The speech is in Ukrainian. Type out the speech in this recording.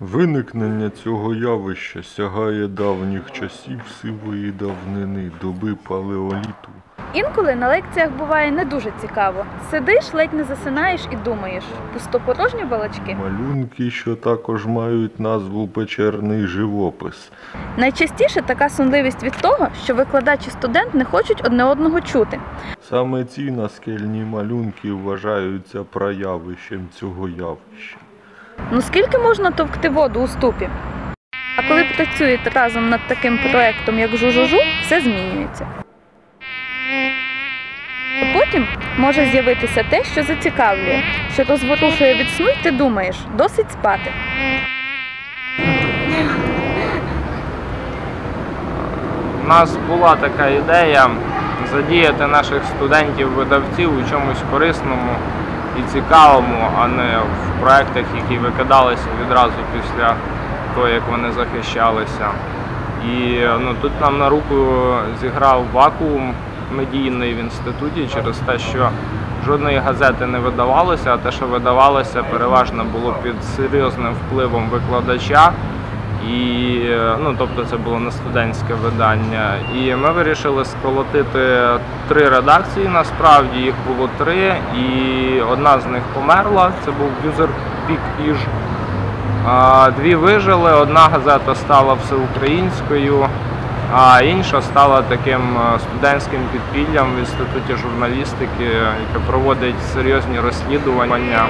Виникнення цього явища сягає давніх часів сивої давнини, доби палеоліту. Інколи на лекціях буває не дуже цікаво. Сидиш, ледь не засинаєш і думаєш, пустопорожні балачки. Малюнки, що також мають назву печерний живопис. Найчастіше така сонливість від того, що викладач і студент не хочуть одне одного чути. Саме ці наскельні малюнки вважаються проявищем цього явища. Ну скільки можна товкти воду у ступі? А коли працюєте разом над таким проектом, як жужужу, все змінюється. Потім може з'явитися те, що зацікавлює, що розворушує від сну, і ти думаєш, досить спати. У нас була така ідея задіяти наших студентів-видавців у чомусь корисному і цікавому, а не в проєктах, які викидалися відразу після того, як вони захищалися. І ну, тут нам на руку зіграв вакуум медійний в інституті через те, що жодної газети не видавалося, а те, що видавалося, переважно було під серйозним впливом викладача. І е, ну, тобто це було не студентське видання. І ми вирішили сколотити три редакції. Насправді їх було три, і одна з них померла. Це був юзер Пік Іж. Дві вижили. Одна газета стала всеукраїнською, а інша стала таким е, студентським підпіллям в інституті журналістики, яке проводить серйозні розслідування.